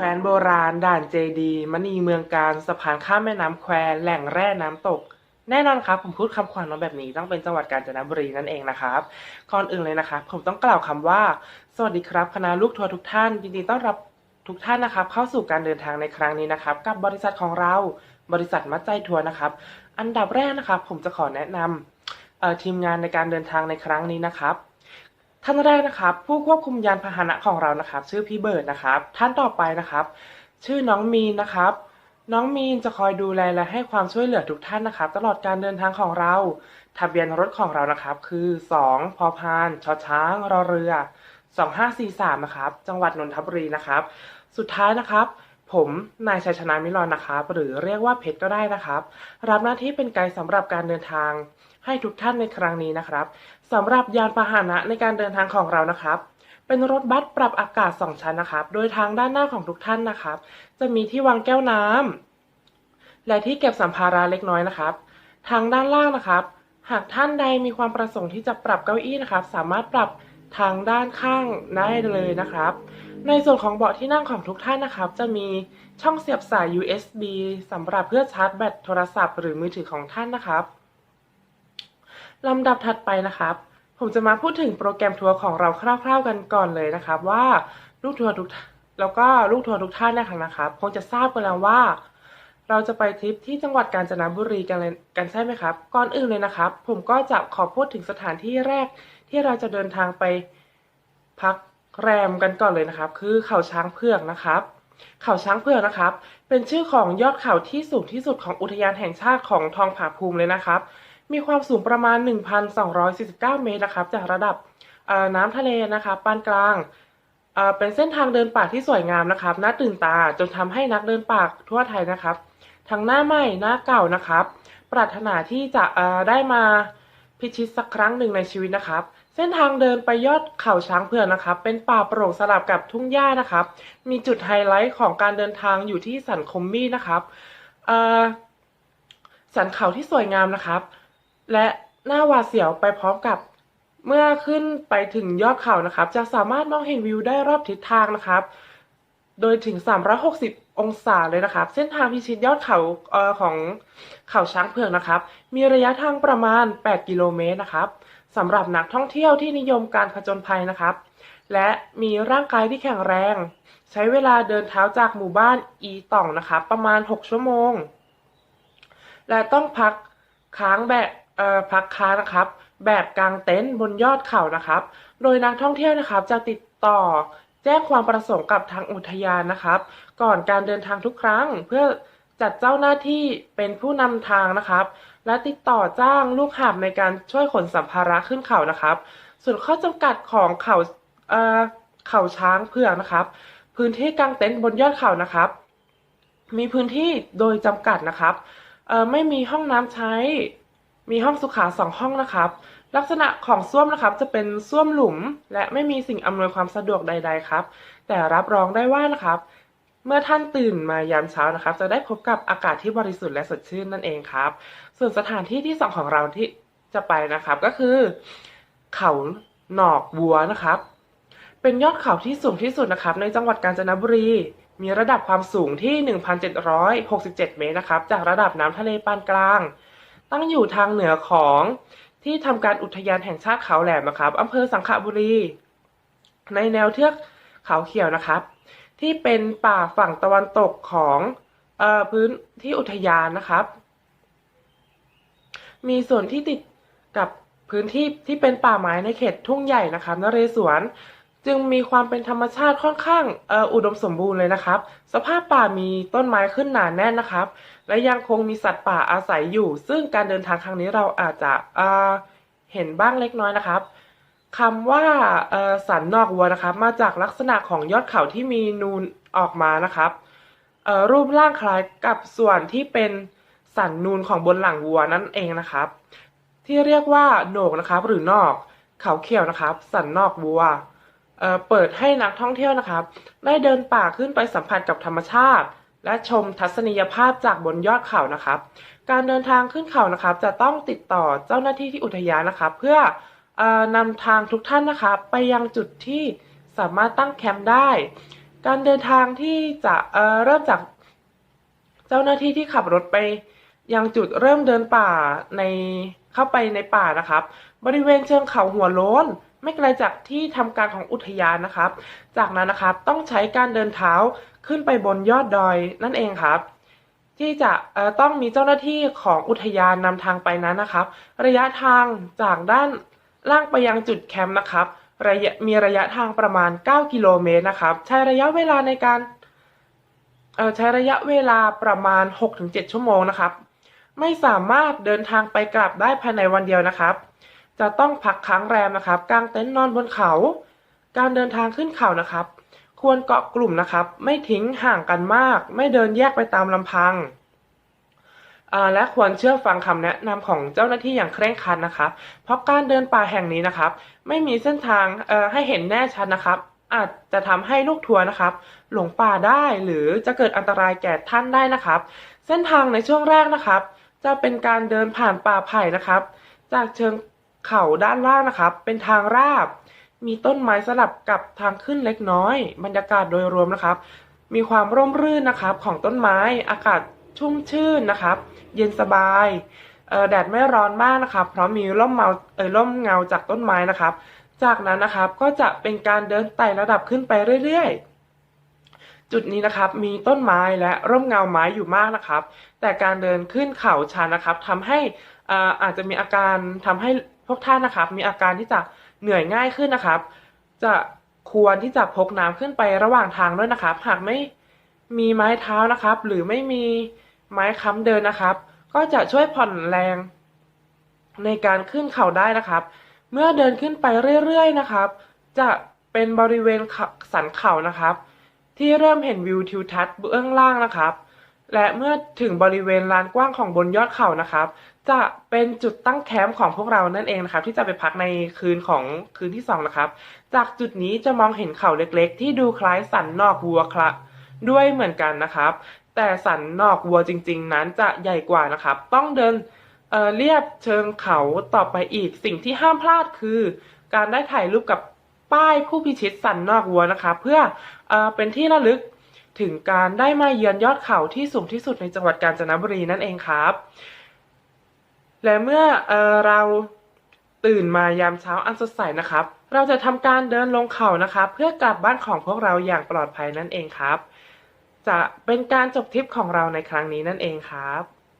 แคว้นโบราณ ด่านเจดีมณีเมืองการสะพานข้ามแม่น้ำแควแหล่งแร่น้ำตก แน่นอนครับผมพูดคำขวัญมาแบบนี้ต้องเป็นจังหวัดกาญจนบุรีนั่นเองนะครับก่อนอื่นเลยนะครับผมต้องกล่าวคำว่า สวัสดีครับคณะลูกทัวร์ทุกท่านยินดีต้อนรับทุกท่านนะครับ เข้าสู่การเดินทางในครั้งนี้นะครับ กับบริษัทของเราบริษัทมัดใจทัวร์นะครับ อันดับแรกนะครับ ผมจะขอแนะนำทีมงานในการเดินทางในครั้งนี้นะครับ ท่านแรกนะครับ ผู้ควบคุมยานพาหนะของเรานะครับ ชื่อพี่เบิร์ดนะครับ ท่านต่อไปนะครับ ชื่อน้องมีนนะครับ น้องมีนจะคอยดูแลและให้ความช่วยเหลือทุกท่านนะครับ ตลอดการเดินทางของเราทะเบียนรถของเรานะครับ คือ2พอพานชอช้างรอเรือ 2543นะครับจังหวัดนนทบุรีนะครับ สุดท้ายนะครับผมนายชัยชนะมิลอนนะครับ หรือเรียกว่าเพชรก็ได้นะครับ รับหน้าที่เป็นไกด์สำหรับการเดินทางให้ทุกท่านในครั้งนี้นะครับ สำหรับยานพาหนะในการเดินทางของเรานะครับ เป็นรถบัสปรับอากาศ 2 ชั้นนะครับ โดยทางด้านหน้าของทุกท่านนะครับ จะมีที่วางแก้วน้ำและที่เก็บสัมภาระเล็กน้อยนะครับ ทางด้านล่างนะครับ หากท่านใดมีความประสงค์ที่จะปรับเก้าอี้นะครับ สามารถปรับทางด้านข้างได้เลยนะครับ ในส่วนของเบาะที่นั่งของทุกท่านนะครับ จะมีช่องเสียบสาย USB สำหรับเพื่อชาร์จแบตโทรศัพท์ หรือมือถือของท่านนะครับ ลำดับถัดไปนะครับ ผมจะมาพูดถึงโปรแกรมทัวร์ของเราคร่าว ๆ กันก่อนเลยนะครับ ว่าลูกทัวร์ทุกแล้วก็ลูกทัวร์ทุกท่านนะครับคงจะทราบกันแล้วว่า เราจะไปทริปที่จังหวัดกาญจนบุรีกันเลยกันใช่ไหมครับ ก่อนอื่นเลยนะครับ ผมก็จะขอพูดถึงสถานที่แรกที่เราจะเดินทางไปพักแรมกันก่อนเลยนะครับ คือเขาช้างเผือกนะครับ เขาช้างเผือกนะครับ เป็นชื่อของยอดเขาที่สูงที่สุดของอุทยานแห่งชาติของทองผาภูมิเลยนะครับ มีความสูงประมาณ 1,249 เมตรนะครับ จากระดับน้ำทะเลนะครับปานกลางเป็นเส้นทางเดินป่าที่สวยงามนะครับน่าตื่นตาจนทำให้นักเดินป่าทั่วไทยนะครับ ทั้งหน้าใหม่หน้าเก่านะครับ ปรารถนาที่จะได้มาพิชิตสักครั้งหนึ่งในชีวิตนะครับ เส้นทางเดินไปยอดเขาช้างเผือกนะครับ เป็นป่าโปร่งสลับกับทุ่งหญ้านะครับ มีจุดไฮไลท์ของการเดินทางอยู่ที่สันคมมี่นะครับสันเขาที่สวยงามนะครับ และหน้าหวาดเสียวไปพร้อมกับ เมื่อขึ้นไปถึงยอดเขานะครับ จะสามารถมองเห็นวิวได้รอบทิศทางนะครับ โดยถึง 360 องศาเลยนะครับ เส้นทางพิชิตยอดเขาเอ่อของเขาช้างเผือกนะครับ มีระยะทางประมาณ 8 กิโลเมตรนะครับสำหรับนักท่องเที่ยวที่นิยมการผจญภัยนะครับ และมีร่างกายที่แข็งแรง ใช้เวลาเดินเท้าจากหมู่บ้านอีต่องนะครับ ประมาณ 6 ชั่วโมง และต้องพักค้างแบบ พักค้างนะครับ แบบกางเต็นท์บนยอดเขานะครับ โดยนักท่องเที่ยวนะครับ จะติดต่อแจ้งความประสงค์กับทางอุทยานนะครับ ก่อนการเดินทางทุกครั้ง เพื่อจัดเจ้าหน้าที่เป็นผู้นำทางนะครับ และติดต่อจ้างลูกหาบในการช่วยขนสัมภาระขึ้นเขานะครับ ส่วนข้อจำกัดของเขาเอ่อเขาช้างเผือกนะครับ พื้นที่กางเต็นท์บนยอดเขานะครับ มีพื้นที่โดยจำกัดนะครับไม่มีห้องน้ำใช้ มีห้องสุขาสองห้องนะครับ ลักษณะของส้วมนะครับจะเป็นส้วมหลุม และไม่มีสิ่งอำนวยความสะดวกใด ๆครับ แต่รับรองได้ว่านะครับ เมื่อท่านตื่นมายามเช้านะครับ จะได้พบกับอากาศที่บริสุทธิ์และสดชื่นนั่นเองครับ ส่วนสถานที่ที่สองของเราที่จะไปนะครับก็คือ เขาหนอกบัวนะครับ เป็นยอดเขาที่สูงที่สุดนะครับ ในจังหวัดกาญจนบุรีมีระดับความสูงที่ 1,767 เมตรนะครับ จากระดับน้ำทะเลปานกลาง ตั้งอยู่ทางเหนือของที่ทำการอุทยานแห่งชาติเขาแหลมนะครับอำเภอสังขบุรี ในแนวเทือกเขาเขียวนะครับ ที่เป็นป่าฝั่งตะวันตกของออพื้นที่อุทยานนะครับ มีส่วนที่ติดกับพื้นที่ที่เป็นป่าไม้ในเขตทุ่งใหญ่นะครับนเรศวร จึงมีความเป็นธรรมชาติค่อนข้างออุดมสมบูรณ์เลยนะครับ สภาพป่ามีต้นไม้ขึ้นหนาแน่นนะครับ และยังคงมีสัตว์ป่าอาศัยอยู่ ซึ่งการเดินทางครั้งนี้เราอาจจะเห็นบ้างเล็กน้อยนะครับคำว่าสันนอกวัวนะครับ มาจากลักษณะของยอดเขาที่มีนูนออกมานะครับรูปร่างคล้ายกับส่วนที่เป็นสันนูนของบนหลังวัวนั่นเองนะครับ ที่เรียกว่าโหนกนะครับ หรือนอก เขาเขียวนะครับ สันนอกวัว เปิดให้นักท่องเที่ยวนะครับ ได้เดินป่าขึ้นไปสัมผัสกับธรรมชาติ และชมทัศนียภาพจากบนยอดเขานะครับ การเดินทางขึ้นเขานะครับ จะต้องติดต่อเจ้าหน้าที่ที่อุทยานนะครับ เพื่อออนำทางทุกท่านนะครับ ไปยังจุดที่สามารถตั้งแคมป์ได้ การเดินทางที่จะเเริ่มจากเจ้าหน้าที่ที่ขับรถไปยังจุดเริ่มเดินป่าในเข้าไปในป่านะครับ บริเวณเชิงเขาหัวโล้น ไม่ไกลจากที่ทำการของอุทยานนะครับ จากนั้นนะครับต้องใช้การเดินเท้าขึ้นไปบนยอดดอยนั่นเองครับ ที่จะต้องมีเจ้าหน้าที่ของอุทยานนำทางไปนั้นนะครับ ระยะทางจากด้านล่างไปยังจุดแคมป์นะครับระยะมีระยะทางประมาณ 9 กิโลเมตรนะครับ ใช้ระยะเวลาในการใช้ระยะเวลาประมาณ 6-7 ชั่วโมงนะครับ ไม่สามารถเดินทางไปกลับได้ภายในวันเดียวนะครับ จะต้องพักค้างแรมนะครับกางเต็นท์นอนบนเขา การเดินทางขึ้นเขานะครับ ควรเกาะกลุ่มนะครับ ไม่ทิ้งห่างกันมาก ไม่เดินแยกไปตามลำพังและควรเชื่อฟังคำแนะนำของเจ้าหน้าที่อย่างเคร่งครัดนะครับ เพราะการเดินป่าแห่งนี้นะครับ ไม่มีเส้นทางให้เห็นแน่ชัดนะครับ อาจจะทำให้ลูกทัวร์นะครับ หลงป่าได้หรือจะเกิดอันตรายแก่ท่านได้นะครับ เส้นทางในช่วงแรกนะครับ จะเป็นการเดินผ่านป่าไผ่นะครับ จากเชิง เขาด้านล่างนะครับ เป็นทางราบ มีต้นไม้สลับกับทางขึ้นเล็กน้อย บรรยากาศโดยรวมนะครับ มีความร่มรื่นนะครับของต้นไม้ อากาศชุ่มชื่นนะครับ เย็นสบายแดดไม่ร้อนมากนะครับ เพราะมีร่มเมาเออร่มเงาจากต้นไม้นะครับ จากนั้นนะครับก็จะเป็นการเดินไต่ระดับขึ้นไปเรื่อยๆ จุดนี้นะครับมีต้นไม้และร่มเงาไม้อยู่มากนะครับ แต่การเดินขึ้นเขาชันนะครับทำให้อ่าอาจจะมีอาการทำให้ พวกท่านนะครับ มีอาการที่จะเหนื่อยง่ายขึ้นนะครับ จะควรที่จะพกน้ำขึ้นไประหว่างทางด้วยนะครับ หากไม่มีไม้เท้านะครับ หรือไม่มีไม้ค้ำเดินนะครับ ก็จะช่วยผ่อนแรงในการขึ้นเขาได้นะครับ เมื่อเดินขึ้นไปเรื่อยๆนะครับ จะเป็นบริเวณสันเขานะครับ ที่เริ่มเห็นวิวทิวทัศน์เบื้องล่างนะครับ และเมื่อถึงบริเวณลานกว้างของบนยอดเขานะครับ จะเป็นจุดตั้งแคมป์ของพวกเรานั่นเองนะครับ ที่จะไปพักในคืนของคืนที่สองนะครับ จากจุดนี้จะมองเห็นเขาเล็กๆ ที่ดูคล้ายสันนอกวัวครับด้วยเหมือนกันนะครับ แต่สันนอกวัวจริง ๆ นั้นจะใหญ่กว่านะครับ ต้องเดินเเรียบเชิงเขาต่อไปอีกสิ่งที่ห้ามพลาดคือ การได้ถ่ายรูปกับป้ายผู้พิชิตสันนอกวัวนะครับ เพื่อเอ่อเป็นที่ระลึก ถึงการได้มาเยือนยอดเขาที่สูงที่สุดในจังหวัดกาญจนบุรีนั่นเองครับ และเมื่อเออเราตื่นมายามเช้าอันสดใสนะครับ เราจะทำการเดินลงเขานะครับ เพื่อกลับบ้านของพวกเราอย่างปลอดภัยนั่นเองครับ จะเป็นการจบทริปของเราในครั้งนี้นั่นเองครับ